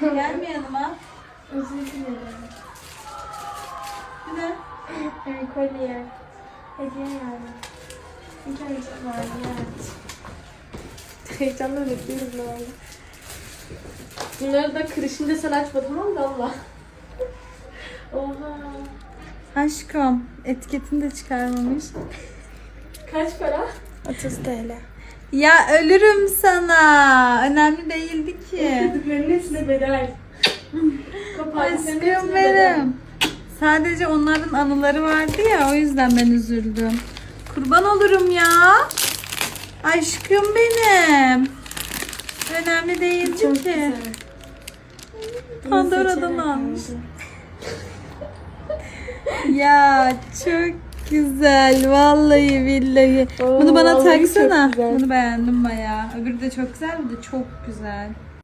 Gelme yanıma. Özür dilerim. Bu ne? Kolye. Hediye yani. İlk önce var evet. Heyecanla bekliyorum bu arada. Bunları da kırışınca sen açma tamam da Allah. Oha. Aşkım etiketini de çıkarmamış. Kaç para? 30 TL. Ya ölürüm sana. Önemli değildi ki. Kırdıkların hepsine bedel. Aşkım benim. Sadece onların anıları vardı ya o yüzden ben üzüldüm. Kurban olurum ya. Aşkım benim. Önemli değildi Çok ki. güzel. Pandora'dan almış. Ya çok güzel vallahi billahi. Oo, Bunu bana vallahi çok taksana. güzel. Bunu beğendim bayağı. Öbürü de çok güzel, da çok güzel.